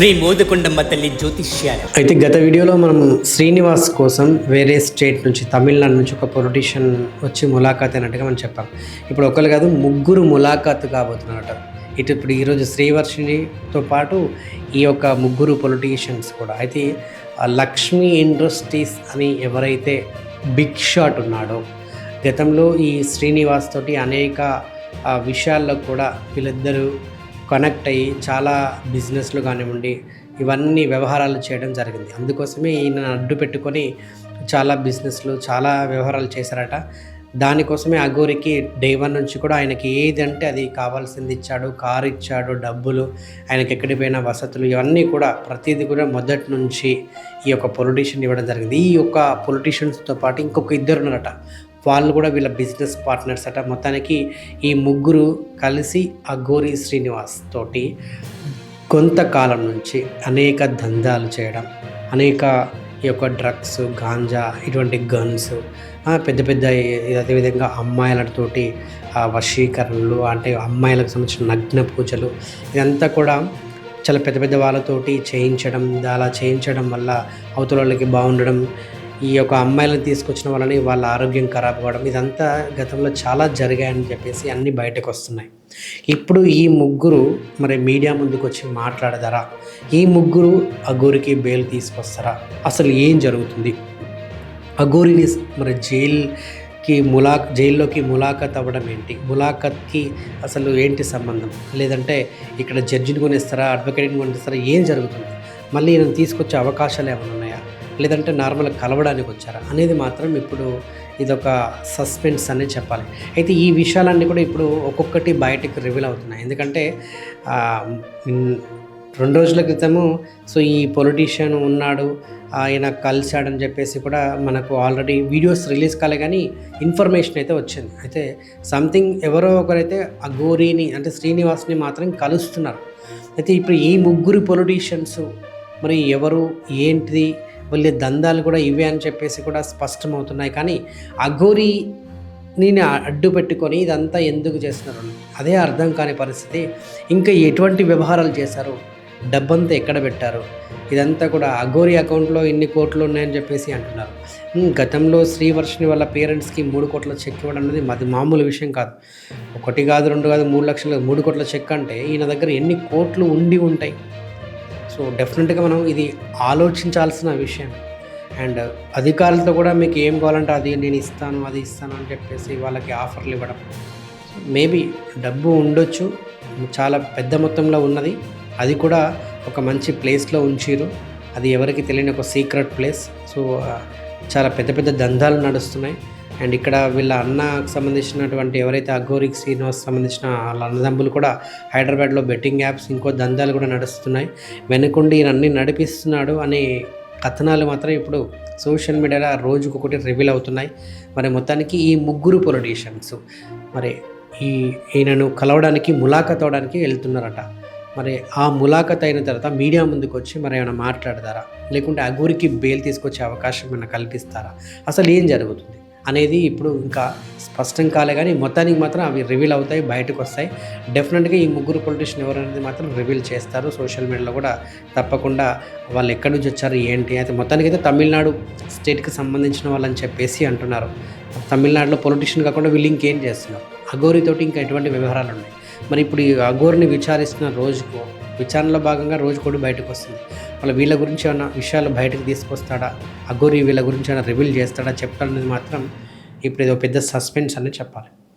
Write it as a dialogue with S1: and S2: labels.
S1: శ్రీ మోదకొండమ్మ తల్లి జ్యోతిష్యాలు.
S2: అయితే గత వీడియోలో మనం శ్రీనివాస్ కోసం వేరే స్టేట్ నుంచి తమిళనాడు నుంచి ఒక పొలిటీషియన్ వచ్చి ములాఖాత్ అయినట్టుగా మనం చెప్పాం. ఇప్పుడు ఒకరు కాదు ముగ్గురు ములాఖాత్ కాబోతున్నారట. ఇటు ఇప్పుడు ఈరోజు శ్రీవర్షినితో పాటు ఈ యొక్క ముగ్గురు పొలిటీషియన్స్ కూడా. అయితే లక్ష్మీ ఇండస్ట్రీస్ అని ఎవరైతే బిగ్ షాట్ ఉన్నాడో గతంలో ఈ శ్రీనివాస్ తోటి అనేక విషయాల్లో కూడా వీళ్ళిద్దరూ కనెక్ట్ అయ్యి చాలా బిజినెస్లు కానివ్వండి ఇవన్నీ వ్యవహారాలు చేయడం జరిగింది. అందుకోసమే ఈయన అడ్డు పెట్టుకొని చాలా బిజినెస్లు చాలా వ్యవహారాలు చేశారట. దానికోసమే అఘోరికి డే వన్ నుంచి కూడా ఆయనకి ఏది అంటే అది కావాల్సింది ఇచ్చాడు. కారు ఇచ్చాడు డబ్బులు ఆయనకి ఎక్కడికి పోయిన వసతులు ఇవన్నీ కూడా ప్రతిదీ కూడా మొదటి నుంచి ఈ యొక్క పొలిటీషియన్ ఇవ్వడం జరిగింది. ఈ యొక్క పొలిటీషియన్స్తో పాటు ఇంకొక ఇద్దరు ఉన్నారట. వాళ్ళు కూడా వీళ్ళ బిజినెస్ పార్ట్నర్స్ అట. మొత్తానికి ఈ ముగ్గురు కలిసి అఘోరి శ్రీనివాస్ తోటి కొంతకాలం నుంచి అనేక దందాలు చేయడం అనేక ఈ యొక్క డ్రగ్స్ గాంజా ఇటువంటి గన్స్ పెద్ద పెద్ద అదేవిధంగా అమ్మాయిలతోటి ఆ వశీకరణలు అంటే అమ్మాయిలకు సంబంధించిన నగ్న పూజలు ఇదంతా కూడా చాలా పెద్ద పెద్ద వాళ్ళతోటి చేయించడం అలా చేయించడం వల్ల అవతల వాళ్ళకి బాగుండడం ఈ యొక్క అమ్మాయిలను తీసుకొచ్చిన వాళ్ళని వాళ్ళ ఆరోగ్యం ఖరాబ్ అవ్వడం ఇదంతా గతంలో చాలా జరిగాయని చెప్పేసి అన్నీ బయటకు వస్తున్నాయి. ఇప్పుడు ఈ ముగ్గురు మరి మీడియా ముందుకు వచ్చి మాట్లాడదారా? ఈ ముగ్గురు అగోరికి బెయిల్ తీసుకొస్తారా? అసలు ఏం జరుగుతుంది? అగోరిని మరి జైల్కి ములా జైల్లోకి ములాఖత్ అవ్వడం ఏంటి? ములాఖత్కి అసలు ఏంటి సంబంధం? లేదంటే ఇక్కడ జడ్జిని కొనిస్తారా అడ్వకేట్ని కొనిస్తారా ఏం జరుగుతుంది? మళ్ళీ ఈయన తీసుకొచ్చే అవకాశాలు ఏమైనా లేదంటే నార్మల్గా కలవడానికి వచ్చారా అనేది మాత్రం ఇప్పుడు ఇదొక సస్పెన్స్ అనే చెప్పాలి. అయితే ఈ విషయాలన్నీ కూడా ఇప్పుడు ఒక్కొక్కటి బయటకు రివీల్ అవుతున్నాయి. ఎందుకంటే రెండు రోజుల క్రితము సో ఈ పొలిటీషియన్ ఉన్నాడు ఆయన కలిశాడని చెప్పేసి కూడా మనకు ఆల్రెడీ వీడియోస్ రిలీజ్ కాలే కానీ ఇన్ఫర్మేషన్ అయితే వచ్చింది. అయితే సంథింగ్ ఎవరో ఒకరైతే ఆ గోరీని అంటే శ్రీనివాస్ని మాత్రం కలుస్తున్నారు. అయితే ఇప్పుడు ఈ ముగ్గురు పొలిటీషియన్స్ మరి ఎవరు ఏంటిది వాళ్ళ దందాలు కూడా ఇవే అని చెప్పేసి కూడా స్పష్టమవుతున్నాయి. కానీ అఘోరి నేను అడ్డు పెట్టుకొని ఇదంతా ఎందుకు చేస్తున్నారు? అదే అర్థం కాని పరిస్థితి. ఇంకా ఎటువంటి వ్యవహారాలు చేశారు? డబ్బంతా ఎక్కడ పెట్టారు? ఇదంతా కూడా అఘోరి అకౌంట్లో ఇన్ని కోట్లు ఉన్నాయని చెప్పేసి అంటున్నారు. గతంలో శ్రీవర్షిని వాళ్ళ పేరెంట్స్కి మూడు కోట్ల చెక్ ఇవ్వడం అనేది మాది మామూలు విషయం కాదు. ఒకటి కాదు రెండు కాదు మూడు లక్షలు మూడు కోట్ల చెక్ అంటే ఈయన దగ్గర ఎన్ని కోట్లు ఉండి ఉంటాయి? సో డెఫినెట్గా మనం ఇది ఆలోచించాల్సిన విషయం. అండ్ అధికారులతో కూడా మీకు ఏం కావాలంటే అది నేను ఇస్తాను అది ఇస్తాను అని చెప్పేసి వాళ్ళకి ఆఫర్లు ఇవ్వడం. మేబీ డబ్బు ఉండొచ్చు చాలా పెద్ద మొత్తంలో ఉన్నది. అది కూడా ఒక మంచి ప్లేస్లో ఉంచిరు అది ఎవరికి తెలియని ఒక సీక్రెట్ ప్లేస్. సో చాలా పెద్ద పెద్ద దందాలు నడుస్తున్నాయి. అండ్ ఇక్కడ వీళ్ళ అన్నకు సంబంధించినటువంటి ఎవరైతే అఘోరికి శ్రీనివాస్ సంబంధించిన వాళ్ళ అన్నదమ్ములు కూడా హైదరాబాద్లో బెట్టింగ్ యాప్స్ ఇంకో దందాలు కూడా నడుస్తున్నాయి. వెనుకుండి ఈయనన్నీ నడిపిస్తున్నాడు అనే కథనాలు మాత్రం ఇప్పుడు సోషల్ మీడియాలో రోజుకొకటి రివీల్ అవుతున్నాయి. మరి మొత్తానికి ఈ ముగ్గురు పొలిటీషియన్స్ మరి ఈ ఈయనను కలవడానికి ములాఖత్ అవడానికి వెళ్తున్నారట. మరి ఆ ములాఖత్ అయిన తర్వాత మీడియా ముందుకు వచ్చి మరి ఏమైనా మాట్లాడతారా? లేకుంటే అగూరికి బెయిల్ తీసుకొచ్చే అవకాశం ఏమైనా కల్పిస్తారా? అసలు ఏం జరుగుతుంది? అనేది ఇప్పుడు ఇంకా స్పష్టం కాలే కానీ మొత్తానికి మాత్రం అవి రివీల్ అవుతాయి బయటకు వస్తాయి. డెఫినెట్గా ఈ ముగ్గురు పొలిటీషియన్ ఎవరనేది మాత్రం రివీల్ చేస్తారు. సోషల్ మీడియాలో కూడా తప్పకుండా వాళ్ళు ఎక్కడి నుంచి వచ్చారు ఏంటి అయితే మొత్తానికి అయితే తమిళనాడు స్టేట్కి సంబంధించిన వాళ్ళని చెప్పేసి అంటున్నారు. తమిళనాడులో పొలిటీషియన్ కాకుండా వీళ్ళు ఇంకేం చేస్తున్నారు? అఘోరితోటి ఇంకా ఎటువంటి వ్యవహారాలు ఉన్నాయి? మరి ఇప్పుడు ఈ అఘోరిని విచారిస్తున్న రోజుకు విచారణలో భాగంగా రోజు కూడా బయటకు వస్తుంది. వాళ్ళ వీళ్ళ గురించి ఏమైనా విషయాలు బయటకు తీసుకొస్తాడా? అగోరి వీళ్ళ గురించి ఏమైనా రివీల్ చేస్తాడా? చెప్తాడనేది మాత్రం ఇప్పుడు ఏదో పెద్ద సస్పెన్స్ అని చెప్పాలి.